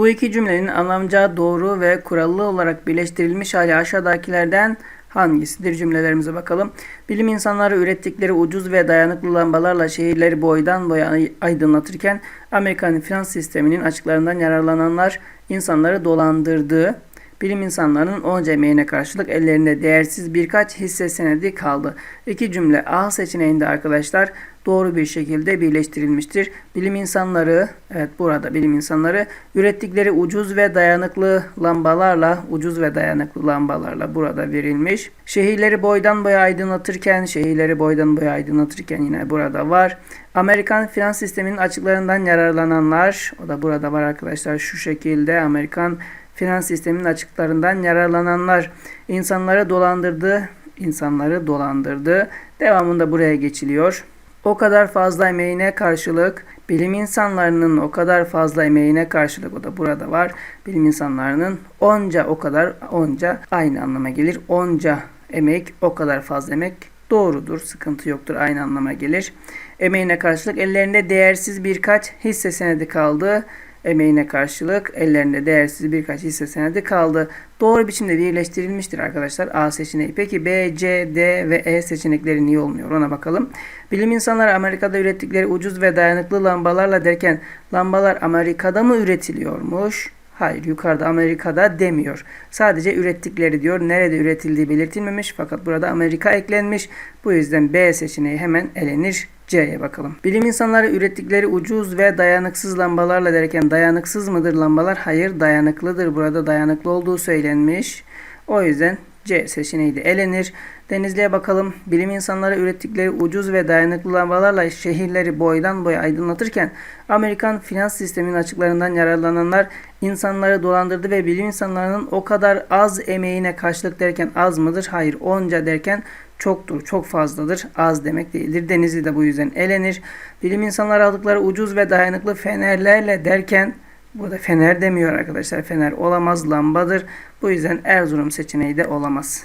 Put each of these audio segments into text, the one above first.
Bu iki cümlenin anlamca doğru ve kurallı olarak birleştirilmiş hali aşağıdakilerden hangisidir cümlelerimize bakalım. Bilim insanları ürettikleri ucuz ve dayanıklı lambalarla şehirleri boydan boya aydınlatırken Amerikan finans sisteminin açıklarından yararlananlar insanları dolandırdığı, bilim insanlarının onca emeğine karşılık ellerinde değersiz birkaç hisse senedi kaldı. İki cümle A seçeneğinde arkadaşlar doğru bir şekilde birleştirilmiştir. Bilim insanları, evet burada bilim insanları ürettikleri ucuz ve dayanıklı lambalarla, ucuz ve dayanıklı lambalarla burada verilmiş. Şehirleri boydan boya aydınlatırken, şehirleri boydan boya aydınlatırken yine burada var. Amerikan finans sisteminin açıklarından yararlananlar, o da burada var arkadaşlar şu şekilde Amerikan finans sisteminin açıklarından yararlananlar insanları dolandırdı, insanları dolandırdı. Devamında buraya geçiliyor. O kadar fazla emeğine karşılık bilim insanlarının o kadar fazla emeğine karşılık o da burada var. Bilim insanlarının onca o kadar onca aynı anlama gelir. Onca emek o kadar fazla emek doğrudur. Sıkıntı yoktur. Aynı anlama gelir. Emeğine karşılık ellerinde değersiz birkaç hisse senedi kaldı emeğine karşılık ellerinde değersiz birkaç hisse senedi kaldı. Doğru biçimde birleştirilmiştir arkadaşlar A seçeneği. Peki B, C, D ve E seçenekleri niye olmuyor ona bakalım. Bilim insanları Amerika'da ürettikleri ucuz ve dayanıklı lambalarla derken lambalar Amerika'da mı üretiliyormuş? Hayır yukarıda Amerika'da demiyor. Sadece ürettikleri diyor. Nerede üretildiği belirtilmemiş fakat burada Amerika eklenmiş. Bu yüzden B seçeneği hemen elenir. C'ye bakalım. Bilim insanları ürettikleri ucuz ve dayanıksız lambalarla derken dayanıksız mıdır lambalar? Hayır dayanıklıdır. Burada dayanıklı olduğu söylenmiş. O yüzden C seçeneği de elenir. Denizli'ye bakalım. Bilim insanları ürettikleri ucuz ve dayanıklı lambalarla şehirleri boydan boya aydınlatırken Amerikan finans sisteminin açıklarından yararlananlar insanları dolandırdı ve bilim insanlarının o kadar az emeğine karşılık derken az mıdır? Hayır onca derken çoktur, çok fazladır, az demek değildir. Denizli de bu yüzden elenir. Bilim insanları aldıkları ucuz ve dayanıklı fenerlerle derken burada fener demiyor arkadaşlar. Fener olamaz, lambadır. Bu yüzden Erzurum seçeneği de olamaz.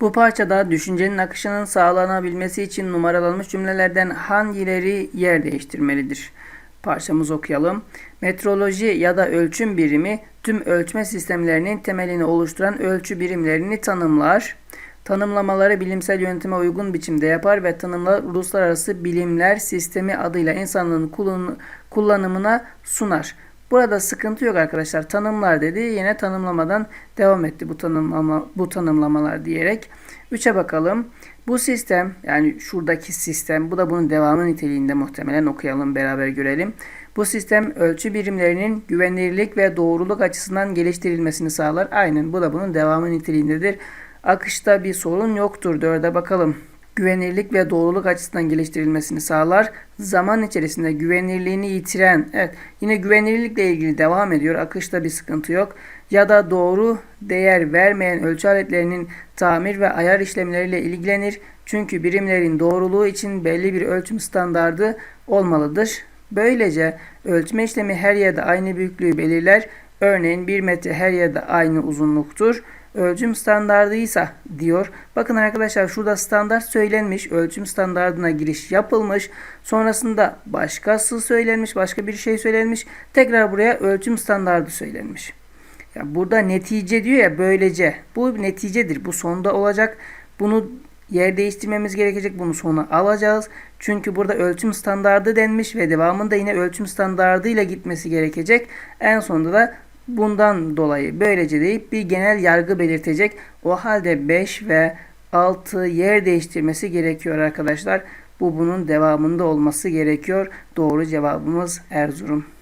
Bu parçada düşüncenin akışının sağlanabilmesi için numaralanmış cümlelerden hangileri yer değiştirmelidir? Parçamızı okuyalım. Metroloji ya da ölçüm birimi tüm ölçme sistemlerinin temelini oluşturan ölçü birimlerini tanımlar. Tanımlamaları bilimsel yönteme uygun biçimde yapar ve tanımlar uluslararası bilimler sistemi adıyla insanlığın kullanımına sunar. Burada sıkıntı yok arkadaşlar. Tanımlar dedi. Yine tanımlamadan devam etti bu tanımlama bu tanımlamalar diyerek. 3'e bakalım. Bu sistem yani şuradaki sistem bu da bunun devamı niteliğinde muhtemelen okuyalım beraber görelim. Bu sistem ölçü birimlerinin güvenilirlik ve doğruluk açısından geliştirilmesini sağlar. Aynen bu da bunun devamı niteliğindedir. Akışta bir sorun yoktur. Dörde bakalım. Güvenilirlik ve doğruluk açısından geliştirilmesini sağlar. Zaman içerisinde güvenilirliğini yitiren, evet yine güvenilirlikle ilgili devam ediyor. Akışta bir sıkıntı yok. Ya da doğru değer vermeyen ölçü aletlerinin tamir ve ayar işlemleriyle ilgilenir. Çünkü birimlerin doğruluğu için belli bir ölçüm standardı olmalıdır. Böylece ölçme işlemi her yerde aynı büyüklüğü belirler. Örneğin 1 metre her yerde aynı uzunluktur ölçüm standardıysa diyor. Bakın arkadaşlar şurada standart söylenmiş. Ölçüm standardına giriş yapılmış. Sonrasında başkası söylenmiş. Başka bir şey söylenmiş. Tekrar buraya ölçüm standardı söylenmiş. Ya burada netice diyor ya böylece. Bu neticedir. Bu sonda olacak. Bunu yer değiştirmemiz gerekecek. Bunu sona alacağız. Çünkü burada ölçüm standardı denmiş ve devamında yine ölçüm standardıyla gitmesi gerekecek. En sonunda da Bundan dolayı böylece deyip bir genel yargı belirtecek. O halde 5 ve 6 yer değiştirmesi gerekiyor arkadaşlar. Bu bunun devamında olması gerekiyor. Doğru cevabımız Erzurum.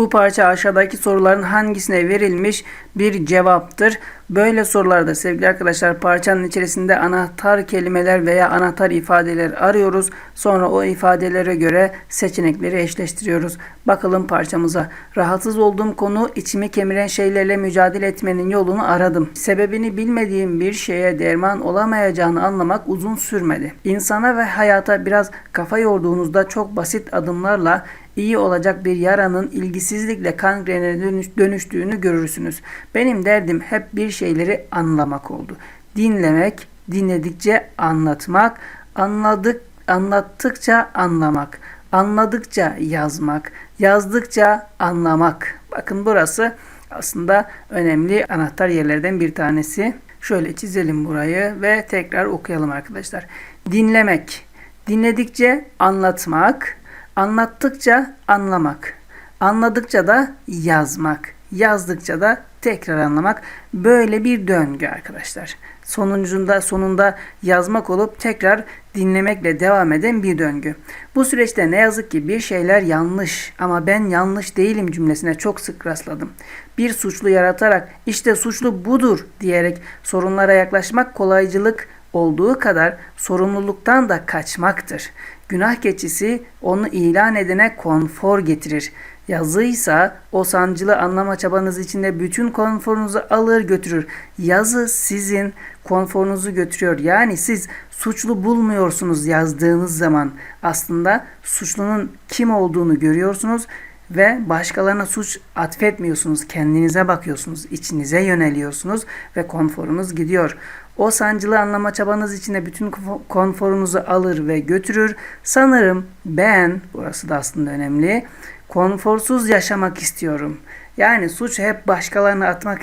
Bu parça aşağıdaki soruların hangisine verilmiş bir cevaptır. Böyle sorularda sevgili arkadaşlar parçanın içerisinde anahtar kelimeler veya anahtar ifadeler arıyoruz. Sonra o ifadelere göre seçenekleri eşleştiriyoruz. Bakalım parçamıza. Rahatsız olduğum konu içimi kemiren şeylerle mücadele etmenin yolunu aradım. Sebebini bilmediğim bir şeye derman olamayacağını anlamak uzun sürmedi. İnsana ve hayata biraz kafa yorduğunuzda çok basit adımlarla iyi olacak bir yaranın ilgisizlikle kangrene dönüş, dönüştüğünü görürsünüz. Benim derdim hep bir şeyleri anlamak oldu. Dinlemek, dinledikçe anlatmak, anladık, anlattıkça anlamak. anladıkça yazmak, yazdıkça anlamak. Bakın burası aslında önemli anahtar yerlerden bir tanesi. Şöyle çizelim burayı ve tekrar okuyalım arkadaşlar. Dinlemek, dinledikçe anlatmak, anlattıkça anlamak, anladıkça da yazmak, yazdıkça da tekrar anlamak. Böyle bir döngü arkadaşlar. Sonucunda sonunda yazmak olup tekrar dinlemekle devam eden bir döngü. Bu süreçte ne yazık ki bir şeyler yanlış ama ben yanlış değilim cümlesine çok sık rastladım. Bir suçlu yaratarak işte suçlu budur diyerek sorunlara yaklaşmak kolaycılık olduğu kadar sorumluluktan da kaçmaktır. Günah keçisi onu ilan edene konfor getirir. Yazıysa o sancılı anlama çabanız içinde bütün konforunuzu alır götürür. Yazı sizin konforunuzu götürüyor. Yani siz suçlu bulmuyorsunuz yazdığınız zaman. Aslında suçlunun kim olduğunu görüyorsunuz ve başkalarına suç atfetmiyorsunuz. Kendinize bakıyorsunuz, içinize yöneliyorsunuz ve konforunuz gidiyor. O sancılı anlama çabanız içinde bütün konforunuzu alır ve götürür. Sanırım ben, burası da aslında önemli, konforsuz yaşamak istiyorum. Yani suç hep başkalarına atmak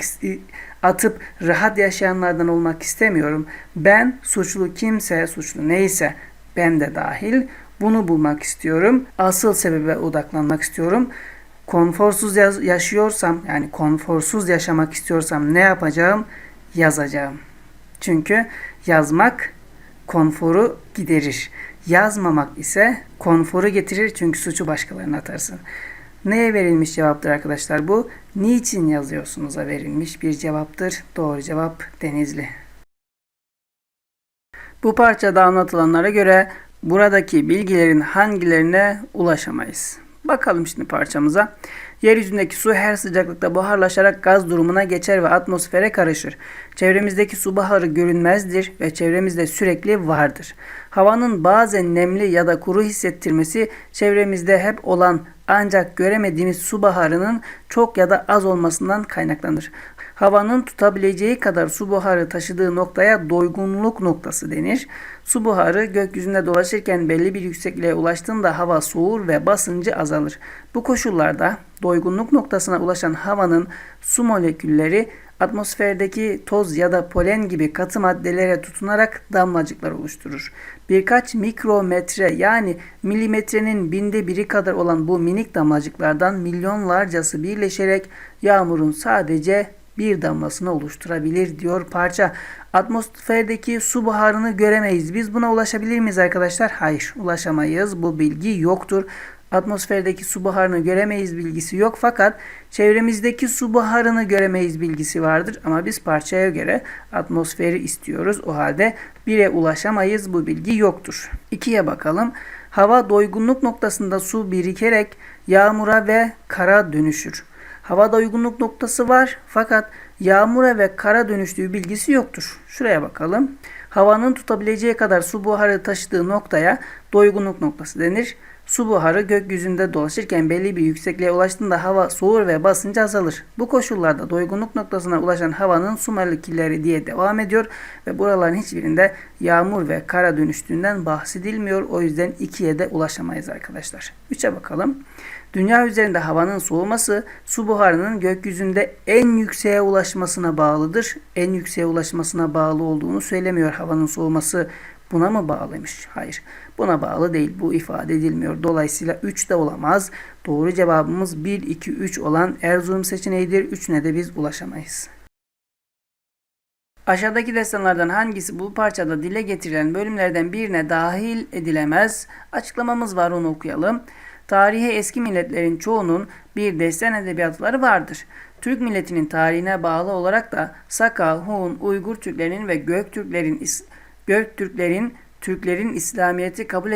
atıp rahat yaşayanlardan olmak istemiyorum. Ben suçlu kimse, suçlu neyse ben de dahil bunu bulmak istiyorum. Asıl sebebe odaklanmak istiyorum. Konforsuz yaşıyorsam yani konforsuz yaşamak istiyorsam ne yapacağım? Yazacağım. Çünkü yazmak konforu giderir. Yazmamak ise konforu getirir çünkü suçu başkalarına atarsın. Neye verilmiş cevaptır arkadaşlar bu? Niçin yazıyorsunuz'a verilmiş bir cevaptır. Doğru cevap Denizli. Bu parçada anlatılanlara göre buradaki bilgilerin hangilerine ulaşamayız? Bakalım şimdi parçamıza. Yeryüzündeki su her sıcaklıkta buharlaşarak gaz durumuna geçer ve atmosfere karışır. Çevremizdeki su buharı görünmezdir ve çevremizde sürekli vardır. Havanın bazen nemli ya da kuru hissettirmesi çevremizde hep olan ancak göremediğimiz su baharının çok ya da az olmasından kaynaklanır. Havanın tutabileceği kadar su buharı taşıdığı noktaya doygunluk noktası denir. Su buharı gökyüzünde dolaşırken belli bir yüksekliğe ulaştığında hava soğur ve basıncı azalır. Bu koşullarda doygunluk noktasına ulaşan havanın su molekülleri atmosferdeki toz ya da polen gibi katı maddelere tutunarak damlacıklar oluşturur. Birkaç mikrometre yani milimetrenin binde biri kadar olan bu minik damlacıklardan milyonlarcası birleşerek yağmurun sadece bir damlasını oluşturabilir diyor parça. Atmosferdeki su buharını göremeyiz. Biz buna ulaşabilir miyiz arkadaşlar? Hayır ulaşamayız. Bu bilgi yoktur. Atmosferdeki su buharını göremeyiz bilgisi yok fakat çevremizdeki su buharını göremeyiz bilgisi vardır. Ama biz parçaya göre atmosferi istiyoruz. O halde 1'e ulaşamayız. Bu bilgi yoktur. 2'ye bakalım. Hava doygunluk noktasında su birikerek yağmura ve kara dönüşür. Havada uygunluk noktası var fakat yağmura ve kara dönüştüğü bilgisi yoktur. Şuraya bakalım. Havanın tutabileceği kadar su buharı taşıdığı noktaya doygunluk noktası denir. Su buharı gökyüzünde dolaşırken belli bir yüksekliğe ulaştığında hava soğur ve basıncı azalır. Bu koşullarda doygunluk noktasına ulaşan havanın su molekülleri diye devam ediyor ve buraların hiçbirinde yağmur ve kara dönüştüğünden bahsedilmiyor. O yüzden 2'ye de ulaşamayız arkadaşlar. 3'e bakalım. Dünya üzerinde havanın soğuması su buharının gökyüzünde en yükseğe ulaşmasına bağlıdır. En yükseğe ulaşmasına bağlı olduğunu söylemiyor havanın soğuması. Buna mı bağlıymış? Hayır. Buna bağlı değil. Bu ifade edilmiyor. Dolayısıyla 3 de olamaz. Doğru cevabımız 1, 2, 3 olan Erzurum seçeneğidir. 3'üne de biz ulaşamayız. Aşağıdaki destanlardan hangisi bu parçada dile getirilen bölümlerden birine dahil edilemez? Açıklamamız var onu okuyalım. Tarihe eski milletlerin çoğunun bir destan edebiyatları vardır. Türk milletinin tarihine bağlı olarak da Saka, Hun, Uygur Türklerinin ve Göktürklerin Göktürklerin Türklerin İslamiyet'i kabul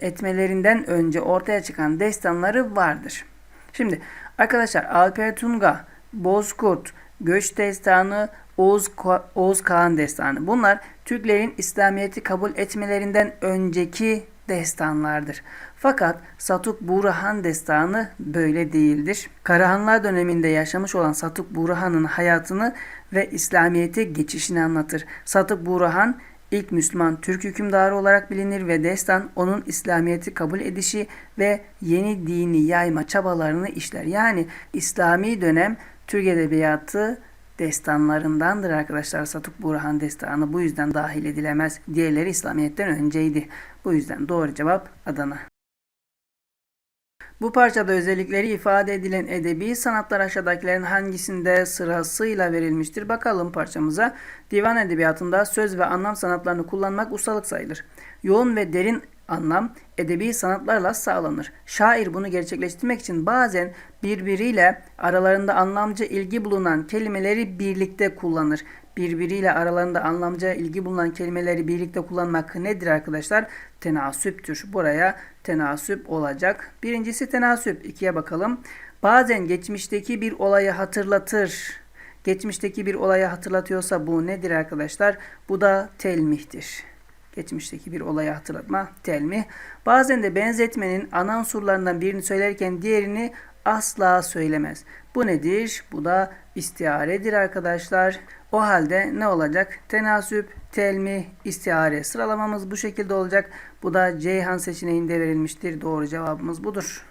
etmelerinden önce ortaya çıkan destanları vardır. Şimdi arkadaşlar Alper Tunga, Bozkurt, Göç Destanı, Oğuz, Oğuz Kağan Destanı. Bunlar Türklerin İslamiyet'i kabul etmelerinden önceki destanlardır. Fakat Satuk Burahan destanı böyle değildir. Karahanlar döneminde yaşamış olan Satuk Burahan'ın hayatını ve İslamiyet'e geçişini anlatır. Satuk Burahan ilk Müslüman Türk hükümdarı olarak bilinir ve destan onun İslamiyet'i kabul edişi ve yeni dini yayma çabalarını işler. Yani İslami dönem Türk Edebiyatı destanlarındandır arkadaşlar. Satuk Burhan destanı bu yüzden dahil edilemez. Diğerleri İslamiyet'ten önceydi. Bu yüzden doğru cevap Adana. Bu parçada özellikleri ifade edilen edebi sanatlar aşağıdakilerin hangisinde sırasıyla verilmiştir? Bakalım parçamıza. Divan edebiyatında söz ve anlam sanatlarını kullanmak ustalık sayılır. Yoğun ve derin anlam edebi sanatlarla sağlanır. Şair bunu gerçekleştirmek için bazen birbiriyle aralarında anlamcı ilgi bulunan kelimeleri birlikte kullanır. Birbiriyle aralarında anlamcı ilgi bulunan kelimeleri birlikte kullanmak nedir arkadaşlar? Tenasüptür. Buraya tenasüp olacak. Birincisi tenasüp. İkiye bakalım. Bazen geçmişteki bir olayı hatırlatır. Geçmişteki bir olayı hatırlatıyorsa bu nedir arkadaşlar? Bu da telmihtir geçmişteki bir olayı hatırlatma, telmih. Bazen de benzetmenin ana unsurlarından birini söylerken diğerini asla söylemez. Bu nedir? Bu da istiaredir arkadaşlar. O halde ne olacak? Tenasüp, telmih, istiare sıralamamız bu şekilde olacak. Bu da Ceyhan seçeneğinde verilmiştir. Doğru cevabımız budur.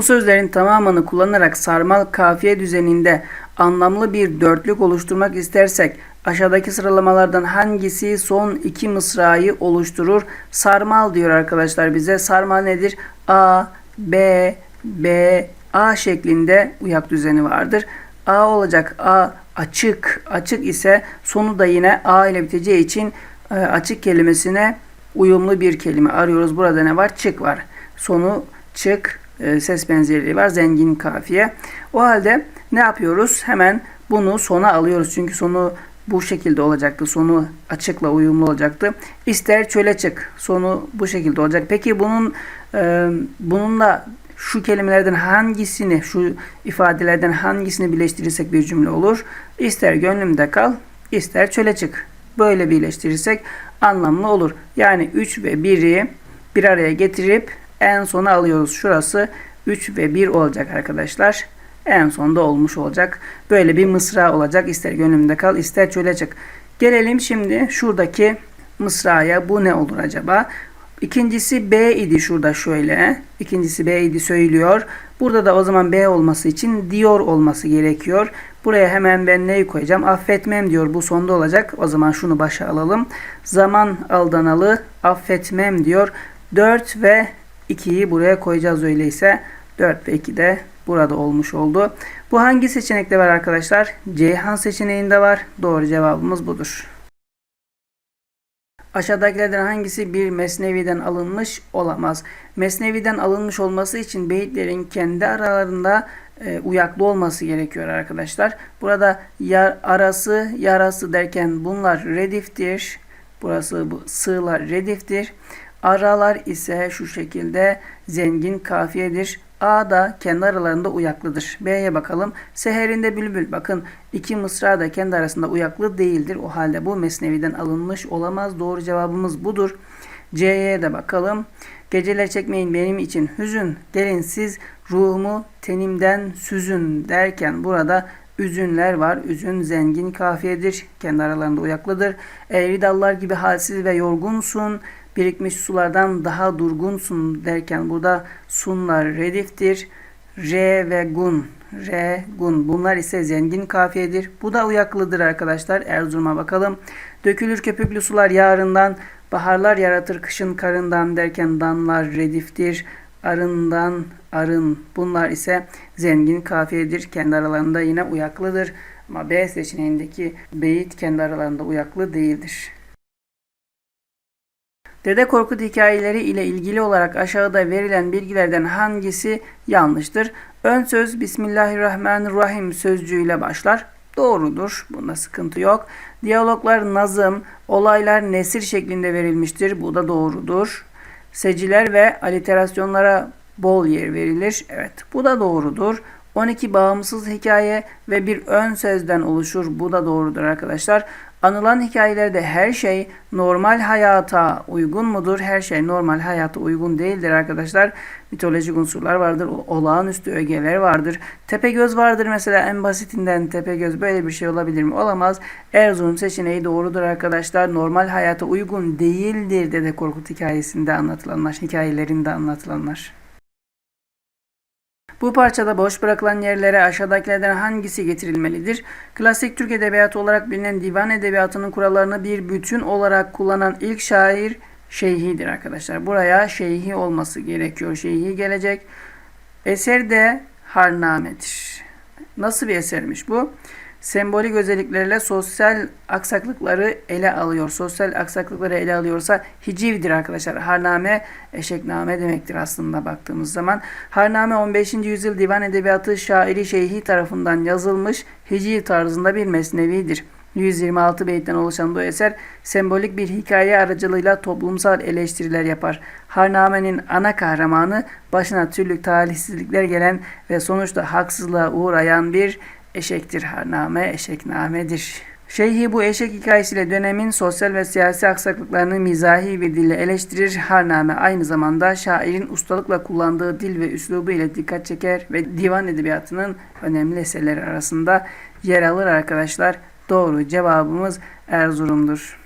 Bu sözlerin tamamını kullanarak sarmal kafiye düzeninde anlamlı bir dörtlük oluşturmak istersek aşağıdaki sıralamalardan hangisi son iki mısrayı oluşturur? Sarmal diyor arkadaşlar bize. Sarmal nedir? A, B, B, A şeklinde uyak düzeni vardır. A olacak. A açık. Açık ise sonu da yine A ile biteceği için e, açık kelimesine uyumlu bir kelime arıyoruz. Burada ne var? Çık var. Sonu çık e, ses benzerliği var. Zengin kafiye. O halde ne yapıyoruz? Hemen bunu sona alıyoruz. Çünkü sonu bu şekilde olacaktı. Sonu açıkla uyumlu olacaktı. İster çöle çık. Sonu bu şekilde olacak. Peki bunun e, bununla şu kelimelerden hangisini, şu ifadelerden hangisini birleştirirsek bir cümle olur? İster gönlümde kal, ister çöle çık. Böyle birleştirirsek anlamlı olur. Yani 3 ve 1'i bir araya getirip en sona alıyoruz. Şurası 3 ve 1 olacak arkadaşlar. En sonda olmuş olacak. Böyle bir mısra olacak. İster gönlümde kal ister çöle çık. Gelelim şimdi şuradaki mısraya. Bu ne olur acaba? İkincisi B idi şurada şöyle. İkincisi B idi söylüyor. Burada da o zaman B olması için diyor olması gerekiyor. Buraya hemen ben neyi koyacağım? Affetmem diyor. Bu sonda olacak. O zaman şunu başa alalım. Zaman aldanalı affetmem diyor. 4 ve 2'yi buraya koyacağız öyleyse. 4 ve 2 de burada olmuş oldu. Bu hangi seçenekte var arkadaşlar? Ceyhan seçeneğinde var. Doğru cevabımız budur. Aşağıdakilerden hangisi bir mesneviden alınmış olamaz? Mesneviden alınmış olması için beyitlerin kendi aralarında e, uyaklı olması gerekiyor arkadaşlar. Burada yar, arası, yarası derken bunlar rediftir. Burası bu sığlar rediftir. Aralar ise şu şekilde zengin kafiyedir. A da kendi aralarında uyaklıdır. B'ye bakalım. Seherinde bülbül. Bakın iki mısra da kendi arasında uyaklı değildir. O halde bu mesneviden alınmış olamaz. Doğru cevabımız budur. C'ye de bakalım. Geceler çekmeyin benim için hüzün. Gelin siz ruhumu tenimden süzün derken burada üzünler var. Üzün zengin kafiyedir. Kendi aralarında uyaklıdır. Eğri dallar gibi halsiz ve yorgunsun birikmiş sulardan daha durgunsun derken burada sunlar rediftir. Re ve gun. Re, gun. Bunlar ise zengin kafiyedir. Bu da uyaklıdır arkadaşlar. Erzurum'a bakalım. Dökülür köpüklü sular yarından. Baharlar yaratır kışın karından derken danlar rediftir. Arından arın. Bunlar ise zengin kafiyedir. Kendi aralarında yine uyaklıdır. Ama B seçeneğindeki beyit kendi aralarında uyaklı değildir. Dede Korkut hikayeleri ile ilgili olarak aşağıda verilen bilgilerden hangisi yanlıştır? Ön söz Bismillahirrahmanirrahim sözcüğüyle başlar. Doğrudur. Bunda sıkıntı yok. Diyaloglar nazım, olaylar nesir şeklinde verilmiştir. Bu da doğrudur. Seciler ve aliterasyonlara bol yer verilir. Evet, bu da doğrudur. 12 bağımsız hikaye ve bir ön sözden oluşur. Bu da doğrudur arkadaşlar. Anılan hikayelerde her şey normal hayata uygun mudur? Her şey normal hayata uygun değildir arkadaşlar. Mitolojik unsurlar vardır. Olağanüstü ögeler vardır. Tepegöz vardır mesela en basitinden Tepegöz böyle bir şey olabilir mi? Olamaz. Erzurum seçeneği doğrudur arkadaşlar. Normal hayata uygun değildir Dede Korkut hikayesinde anlatılanlar, hikayelerinde anlatılanlar. Bu parçada boş bırakılan yerlere aşağıdakilerden hangisi getirilmelidir? Klasik Türk Edebiyatı olarak bilinen divan edebiyatının kurallarını bir bütün olarak kullanan ilk şair Şeyhi'dir arkadaşlar. Buraya Şeyhi olması gerekiyor. Şeyhi gelecek. Eser de Harname'dir. Nasıl bir esermiş bu? Sembolik özelliklerle sosyal aksaklıkları ele alıyor. Sosyal aksaklıkları ele alıyorsa hicivdir arkadaşlar. Harname, eşekname demektir aslında baktığımız zaman. Harname 15. yüzyıl divan edebiyatı şairi Şeyhi tarafından yazılmış hiciv tarzında bir mesnevidir. 126 beytten oluşan bu eser sembolik bir hikaye aracılığıyla toplumsal eleştiriler yapar. Harname'nin ana kahramanı başına türlü talihsizlikler gelen ve sonuçta haksızlığa uğrayan bir eşektir. Harname eşeknamedir. Şeyhi bu eşek hikayesiyle dönemin sosyal ve siyasi aksaklıklarını mizahi bir dille eleştirir. Harname aynı zamanda şairin ustalıkla kullandığı dil ve üslubu ile dikkat çeker ve divan edebiyatının önemli eserleri arasında yer alır arkadaşlar. Doğru cevabımız Erzurum'dur.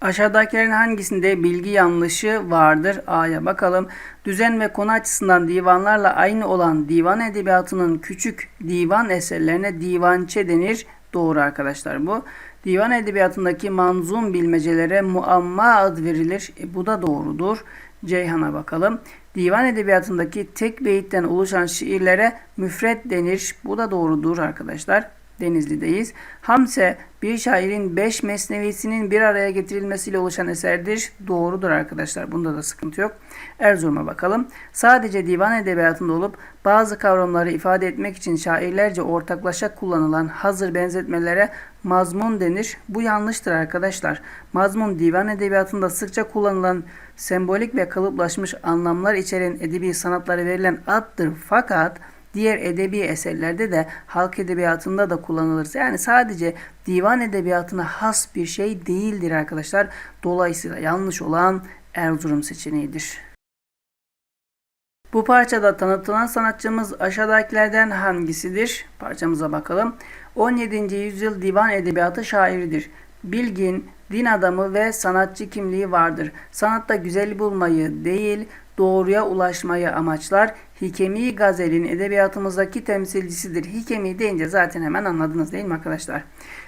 Aşağıdakilerin hangisinde bilgi yanlışı vardır? A'ya bakalım. Düzen ve konu açısından divanlarla aynı olan divan edebiyatının küçük divan eserlerine divançe denir. Doğru arkadaşlar bu. Divan edebiyatındaki manzum bilmecelere muamma ad verilir. E, bu da doğrudur. Ceyhan'a bakalım. Divan edebiyatındaki tek beyitten oluşan şiirlere müfret denir. Bu da doğrudur arkadaşlar. Denizli'deyiz. Hamse bir şairin beş mesnevisinin bir araya getirilmesiyle oluşan eserdir. Doğrudur arkadaşlar. Bunda da sıkıntı yok. Erzurum'a bakalım. Sadece divan edebiyatında olup bazı kavramları ifade etmek için şairlerce ortaklaşa kullanılan hazır benzetmelere mazmun denir. Bu yanlıştır arkadaşlar. Mazmun divan edebiyatında sıkça kullanılan sembolik ve kalıplaşmış anlamlar içeren edebi sanatlara verilen addır. Fakat diğer edebi eserlerde de halk edebiyatında da kullanılır. Yani sadece divan edebiyatına has bir şey değildir arkadaşlar. Dolayısıyla yanlış olan Erzurum seçeneğidir. Bu parçada tanıtılan sanatçımız aşağıdakilerden hangisidir? Parçamıza bakalım. 17. yüzyıl divan edebiyatı şairidir. Bilgin, din adamı ve sanatçı kimliği vardır. Sanatta güzel bulmayı değil, doğruya ulaşmayı amaçlar. Hikemi Gazel'in edebiyatımızdaki temsilcisidir. Hikemi deyince zaten hemen anladınız değil mi arkadaşlar?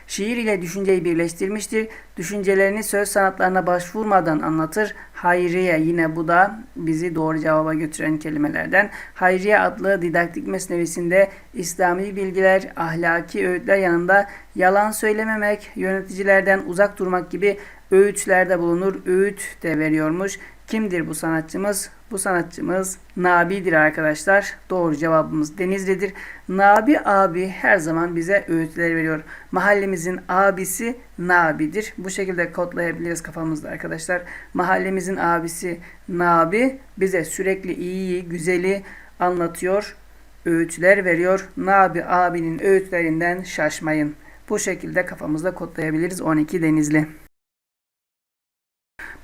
Şiir ile düşünceyi birleştirmiştir. Düşüncelerini söz sanatlarına başvurmadan anlatır. Hayriye yine bu da bizi doğru cevaba götüren kelimelerden. Hayriye adlı didaktik mesnevisinde İslami bilgiler, ahlaki öğütler yanında yalan söylememek, yöneticilerden uzak durmak gibi öğütlerde bulunur. Öğüt de veriyormuş. Kimdir bu sanatçımız? Bu sanatçımız Nabi'dir arkadaşlar. Doğru cevabımız Denizli'dir. Nabi abi her zaman bize öğütler veriyor. Mahallemizin abisi Nabi'dir. Bu şekilde kodlayabiliriz kafamızda arkadaşlar. Mahallemizin abisi Nabi bize sürekli iyiyi, güzeli anlatıyor. Öğütler veriyor. Nabi abinin öğütlerinden şaşmayın. Bu şekilde kafamızda kodlayabiliriz 12 Denizli.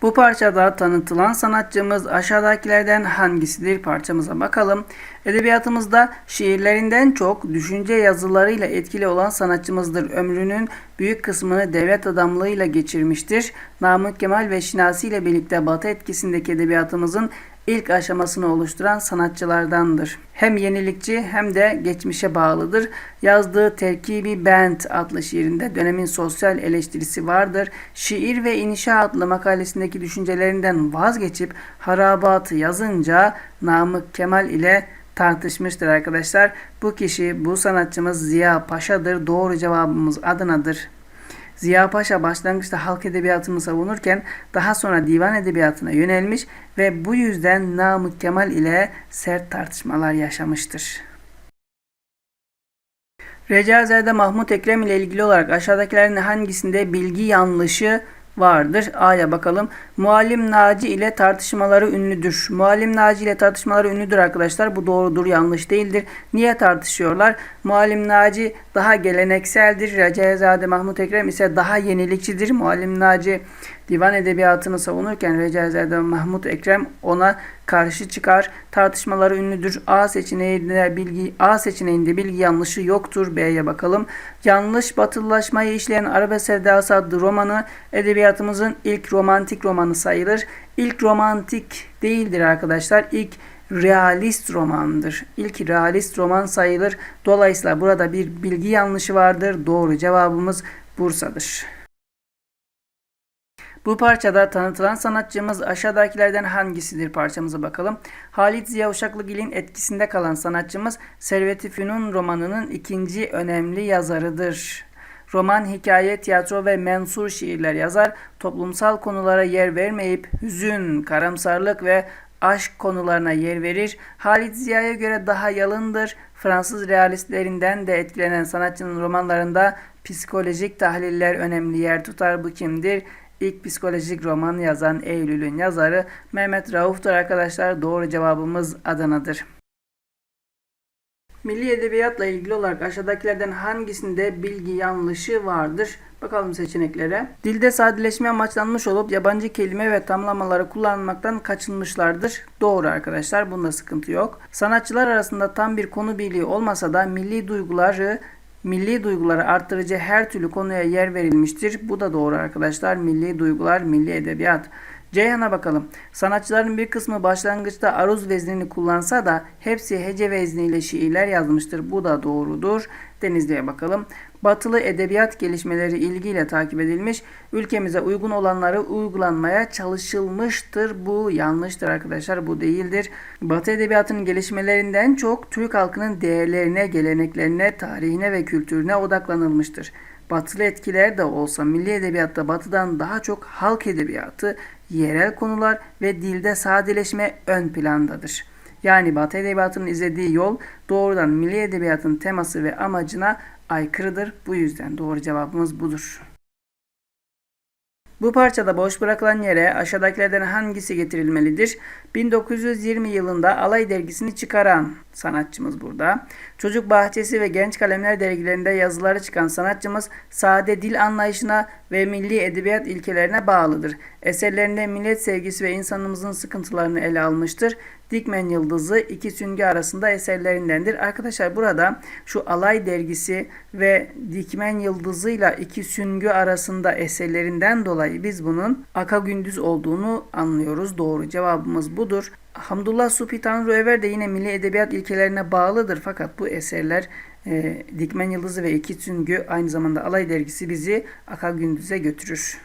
Bu parçada tanıtılan sanatçımız aşağıdakilerden hangisidir? Parçamıza bakalım. Edebiyatımızda şiirlerinden çok düşünce yazılarıyla etkili olan sanatçımızdır. Ömrünün büyük kısmını devlet adamlığıyla geçirmiştir. Namık Kemal ve Şinasi ile birlikte Batı etkisindeki edebiyatımızın ilk aşamasını oluşturan sanatçılardandır. Hem yenilikçi hem de geçmişe bağlıdır. Yazdığı Terkibi Bent adlı şiirinde dönemin sosyal eleştirisi vardır. Şiir ve İnşa adlı makalesindeki düşüncelerinden vazgeçip harabatı yazınca Namık Kemal ile tartışmıştır arkadaşlar. Bu kişi, bu sanatçımız Ziya Paşa'dır. Doğru cevabımız Adana'dır. Ziya Paşa başlangıçta halk edebiyatını savunurken daha sonra divan edebiyatına yönelmiş ve bu yüzden Namık Kemal ile sert tartışmalar yaşamıştır. Recaizade Mahmut Ekrem ile ilgili olarak aşağıdakilerin hangisinde bilgi yanlışı vardır? A'ya bakalım. Muallim Naci ile tartışmaları ünlüdür. Muallim Naci ile tartışmaları ünlüdür arkadaşlar. Bu doğrudur, yanlış değildir. Niye tartışıyorlar? Muallim Naci daha gelenekseldir. Recaizade Mahmut Ekrem ise daha yenilikçidir. Muallim Naci Divan edebiyatını savunurken Recaizade Mahmut Ekrem ona karşı çıkar. Tartışmaları ünlüdür. A seçeneğinde bilgi A seçeneğinde bilgi yanlışı yoktur. B'ye bakalım. Yanlış batılılaşmayı işleyen Arabe Sevdası adlı romanı edebiyatımızın ilk romantik romanı sayılır. İlk romantik değildir arkadaşlar. İlk realist romandır. İlk realist roman sayılır. Dolayısıyla burada bir bilgi yanlışı vardır. Doğru cevabımız Bursa'dır. Bu parçada tanıtılan sanatçımız aşağıdakilerden hangisidir parçamıza bakalım. Halit Ziya Uşaklıgil'in etkisinde kalan sanatçımız Servet-i Fünun romanının ikinci önemli yazarıdır. Roman, hikaye, tiyatro ve mensur şiirler yazar. Toplumsal konulara yer vermeyip hüzün, karamsarlık ve aşk konularına yer verir. Halit Ziya'ya göre daha yalındır. Fransız realistlerinden de etkilenen sanatçının romanlarında psikolojik tahliller önemli yer tutar. Bu kimdir? İlk psikolojik roman yazan Eylül'ün yazarı Mehmet Rauf'tur arkadaşlar. Doğru cevabımız Adana'dır. Milli edebiyatla ilgili olarak aşağıdakilerden hangisinde bilgi yanlışı vardır? Bakalım seçeneklere. Dilde sadeleşme amaçlanmış olup yabancı kelime ve tamlamaları kullanmaktan kaçınmışlardır. Doğru arkadaşlar. Bunda sıkıntı yok. Sanatçılar arasında tam bir konu birliği olmasa da milli duyguları milli duyguları arttırıcı her türlü konuya yer verilmiştir. Bu da doğru arkadaşlar. Milli duygular, milli edebiyat. Ceyhan'a bakalım. Sanatçıların bir kısmı başlangıçta aruz veznini kullansa da hepsi hece vezniyle şiirler yazmıştır. Bu da doğrudur. Denizli'ye bakalım. Batılı edebiyat gelişmeleri ilgiyle takip edilmiş. Ülkemize uygun olanları uygulanmaya çalışılmıştır. Bu yanlıştır arkadaşlar. Bu değildir. Batı edebiyatının gelişmelerinden çok Türk halkının değerlerine, geleneklerine, tarihine ve kültürüne odaklanılmıştır. Batılı etkiler de olsa milli edebiyatta batıdan daha çok halk edebiyatı, yerel konular ve dilde sadeleşme ön plandadır. Yani Batı edebiyatının izlediği yol doğrudan milli edebiyatın teması ve amacına aykırıdır. Bu yüzden doğru cevabımız budur. Bu parçada boş bırakılan yere aşağıdakilerden hangisi getirilmelidir? 1920 yılında Alay dergisini çıkaran sanatçımız burada. Çocuk Bahçesi ve Genç Kalemler dergilerinde yazıları çıkan sanatçımız sade dil anlayışına ve milli edebiyat ilkelerine bağlıdır. Eserlerinde millet sevgisi ve insanımızın sıkıntılarını ele almıştır. Dikmen Yıldızı iki süngü arasında eserlerindendir. Arkadaşlar burada şu Alay dergisi ve Dikmen Yıldızıyla iki süngü arasında eserlerinden dolayı biz bunun Aka Gündüz olduğunu anlıyoruz. Doğru cevabımız budur. Hamdullah Supi Tanrıöver de yine milli edebiyat ilkelerine bağlıdır. Fakat bu eserler e, Dikmen Yıldızı ve İki Süngü aynı zamanda Alay dergisi bizi Aka Gündüz'e götürür.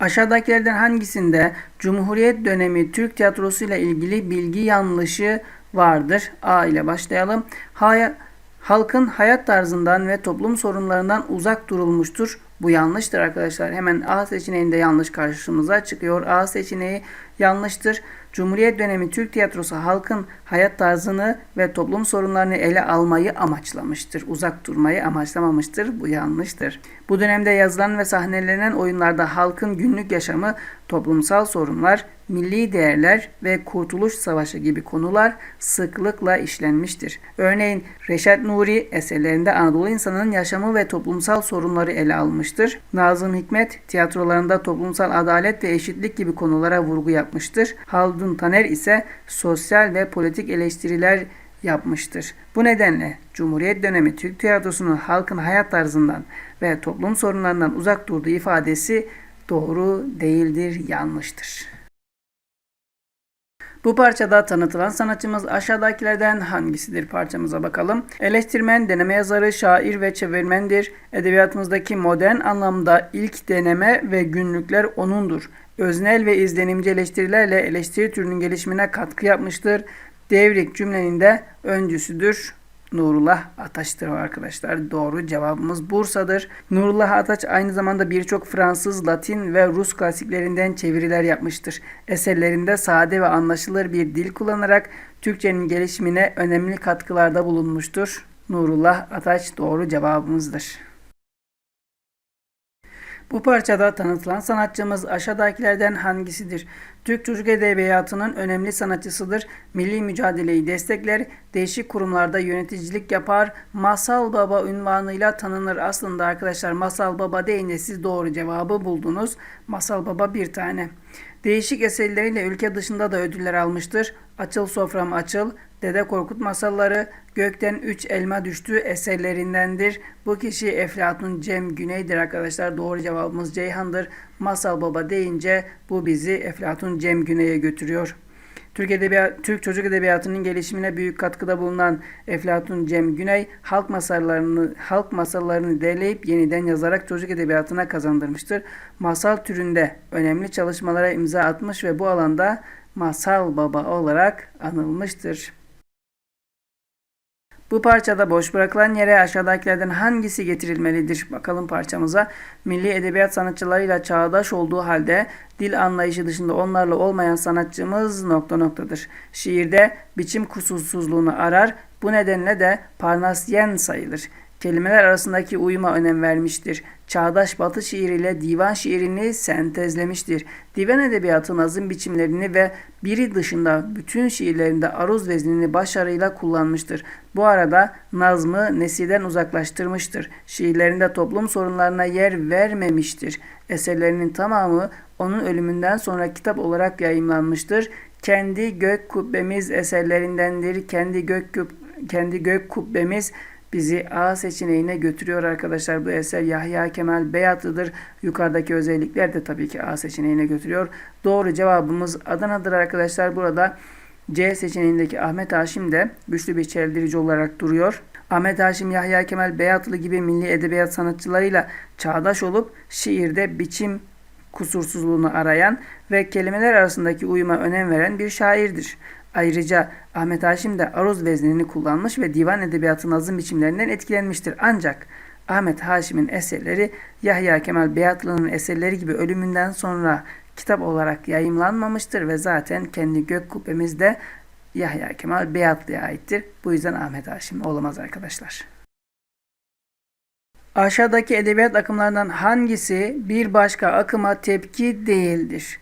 Aşağıdakilerden hangisinde Cumhuriyet dönemi Türk tiyatrosu ile ilgili bilgi yanlışı vardır? A ile başlayalım. Hay halkın hayat tarzından ve toplum sorunlarından uzak durulmuştur. Bu yanlıştır arkadaşlar. Hemen A seçeneğinde yanlış karşımıza çıkıyor. A seçeneği yanlıştır. Cumhuriyet dönemi Türk tiyatrosu halkın hayat tarzını ve toplum sorunlarını ele almayı amaçlamıştır. Uzak durmayı amaçlamamıştır. Bu yanlıştır. Bu dönemde yazılan ve sahnelenen oyunlarda halkın günlük yaşamı, toplumsal sorunlar, milli değerler ve Kurtuluş Savaşı gibi konular sıklıkla işlenmiştir. Örneğin Reşat Nuri eserlerinde Anadolu insanının yaşamı ve toplumsal sorunları ele almıştır. Nazım Hikmet tiyatrolarında toplumsal adalet ve eşitlik gibi konulara vurgu yapmıştır. Haldun Taner ise sosyal ve politik eleştiriler yapmıştır. Bu nedenle Cumhuriyet dönemi Türk tiyatrosunun halkın hayat tarzından ve toplum sorunlarından uzak durduğu ifadesi doğru değildir, yanlıştır. Bu parçada tanıtılan sanatçımız aşağıdakilerden hangisidir parçamıza bakalım. Eleştirmen, deneme yazarı, şair ve çevirmendir. Edebiyatımızdaki modern anlamda ilk deneme ve günlükler onundur. Öznel ve izlenimci eleştirilerle eleştiri türünün gelişimine katkı yapmıştır. Devrik cümlenin de öncüsüdür. Nurullah Ataç'tır arkadaşlar. Doğru cevabımız Bursa'dır. Nurullah Ataç aynı zamanda birçok Fransız, Latin ve Rus klasiklerinden çeviriler yapmıştır. Eserlerinde sade ve anlaşılır bir dil kullanarak Türkçenin gelişimine önemli katkılarda bulunmuştur. Nurullah Ataç doğru cevabımızdır. Bu parçada tanıtılan sanatçımız aşağıdakilerden hangisidir? Türk çocuk edebiyatının önemli sanatçısıdır. Milli mücadeleyi destekler, değişik kurumlarda yöneticilik yapar. Masal Baba unvanıyla tanınır. Aslında arkadaşlar Masal Baba deyince siz doğru cevabı buldunuz. Masal Baba bir tane. Değişik eserleriyle ülke dışında da ödüller almıştır. Açıl Sofram Açıl, Dede Korkut Masalları, Gökten Üç Elma Düştü eserlerindendir. Bu kişi Eflatun Cem Güney'dir arkadaşlar. Doğru cevabımız Ceyhan'dır. Masal Baba deyince bu bizi Eflatun Cem Güney'e götürüyor. Türk, edebiyat, Türk çocuk edebiyatının gelişimine büyük katkıda bulunan Eflatun Cem Güney halk masallarını halk masallarını derleyip yeniden yazarak çocuk edebiyatına kazandırmıştır. Masal türünde önemli çalışmalara imza atmış ve bu alanda masal baba olarak anılmıştır. Bu parçada boş bırakılan yere aşağıdakilerden hangisi getirilmelidir? Bakalım parçamıza. Milli edebiyat sanatçılarıyla çağdaş olduğu halde dil anlayışı dışında onlarla olmayan sanatçımız nokta noktadır. Şiirde biçim kusursuzluğunu arar. Bu nedenle de Parnasyen sayılır. Kelimeler arasındaki uyuma önem vermiştir. Çağdaş batı şiiriyle divan şiirini sentezlemiştir. Divan edebiyatı nazım biçimlerini ve biri dışında bütün şiirlerinde aruz veznini başarıyla kullanmıştır. Bu arada nazmı nesilden uzaklaştırmıştır. Şiirlerinde toplum sorunlarına yer vermemiştir. Eserlerinin tamamı onun ölümünden sonra kitap olarak yayımlanmıştır. Kendi gök kubbemiz eserlerindendir. Kendi gök kendi gök kubbemiz bizi A seçeneğine götürüyor arkadaşlar. Bu eser Yahya Kemal Beyatlı'dır. Yukarıdaki özellikler de tabii ki A seçeneğine götürüyor. Doğru cevabımız Adana'dır arkadaşlar. Burada C seçeneğindeki Ahmet Haşim de güçlü bir çeldirici olarak duruyor. Ahmet Haşim Yahya Kemal Beyatlı gibi milli edebiyat sanatçılarıyla çağdaş olup şiirde biçim kusursuzluğunu arayan ve kelimeler arasındaki uyuma önem veren bir şairdir. Ayrıca Ahmet Haşim de aruz veznini kullanmış ve divan edebiyatı nazım biçimlerinden etkilenmiştir. Ancak Ahmet Haşim'in eserleri Yahya Kemal Beyatlı'nın eserleri gibi ölümünden sonra kitap olarak yayımlanmamıştır ve zaten kendi gök kubbemiz de Yahya Kemal Beyatlı'ya aittir. Bu yüzden Ahmet Haşim olamaz arkadaşlar. Aşağıdaki edebiyat akımlarından hangisi bir başka akıma tepki değildir?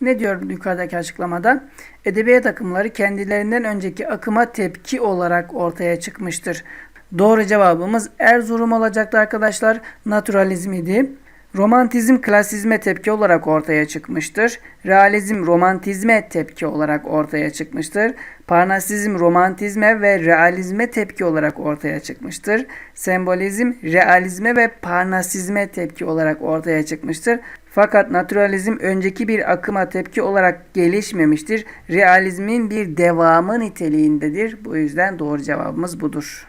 Ne diyor yukarıdaki açıklamada? Edebiyat akımları kendilerinden önceki akıma tepki olarak ortaya çıkmıştır. Doğru cevabımız Erzurum olacaktı arkadaşlar. Naturalizm idi. Romantizm klasizme tepki olarak ortaya çıkmıştır. Realizm romantizme tepki olarak ortaya çıkmıştır. Parnasizm romantizme ve realizme tepki olarak ortaya çıkmıştır. Sembolizm realizme ve parnasizme tepki olarak ortaya çıkmıştır. Fakat naturalizm önceki bir akıma tepki olarak gelişmemiştir. Realizmin bir devamı niteliğindedir. Bu yüzden doğru cevabımız budur.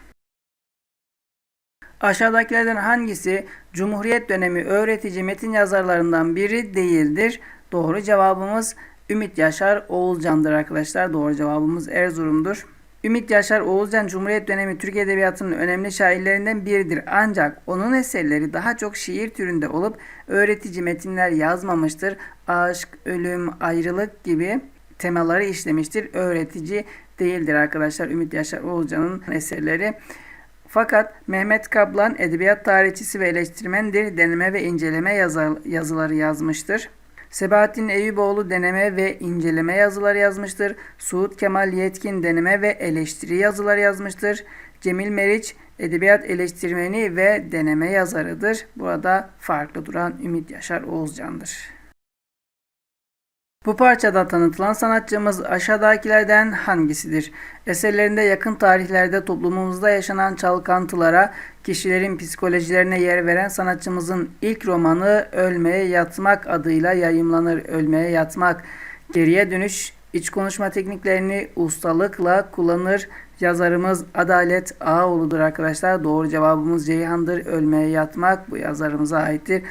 Aşağıdakilerden hangisi Cumhuriyet dönemi öğretici metin yazarlarından biri değildir? Doğru cevabımız Ümit Yaşar Oğulcan'dır arkadaşlar. Doğru cevabımız Erzurum'dur. Ümit Yaşar Oğuzcan Cumhuriyet dönemi Türk Edebiyatı'nın önemli şairlerinden biridir. Ancak onun eserleri daha çok şiir türünde olup öğretici metinler yazmamıştır. Aşk, ölüm, ayrılık gibi temaları işlemiştir. Öğretici değildir arkadaşlar Ümit Yaşar Oğuzcan'ın eserleri. Fakat Mehmet Kaplan edebiyat tarihçisi ve eleştirmendir. Deneme ve inceleme yazar, yazıları yazmıştır. Sebahattin Eyüboğlu deneme ve inceleme yazıları yazmıştır. Suud Kemal Yetkin deneme ve eleştiri yazıları yazmıştır. Cemil Meriç edebiyat eleştirmeni ve deneme yazarıdır. Burada farklı duran Ümit Yaşar Oğuzcan'dır. Bu parçada tanıtılan sanatçımız aşağıdakilerden hangisidir? Eserlerinde yakın tarihlerde toplumumuzda yaşanan çalkantılara, kişilerin psikolojilerine yer veren sanatçımızın ilk romanı Ölmeye Yatmak adıyla yayımlanır. Ölmeye Yatmak, geriye dönüş, iç konuşma tekniklerini ustalıkla kullanır. Yazarımız Adalet Ağoğlu'dur arkadaşlar. Doğru cevabımız Ceyhan'dır. Ölmeye Yatmak bu yazarımıza aittir.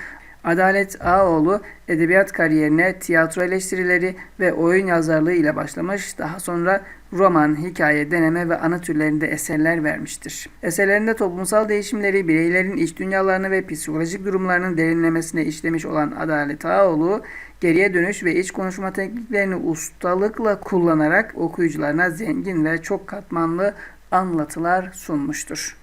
Adalet Ağoğlu edebiyat kariyerine tiyatro eleştirileri ve oyun yazarlığı ile başlamış. Daha sonra roman, hikaye, deneme ve ana türlerinde eserler vermiştir. Eserlerinde toplumsal değişimleri, bireylerin iç dünyalarını ve psikolojik durumlarının derinlemesine işlemiş olan Adalet Ağoğlu, geriye dönüş ve iç konuşma tekniklerini ustalıkla kullanarak okuyucularına zengin ve çok katmanlı anlatılar sunmuştur.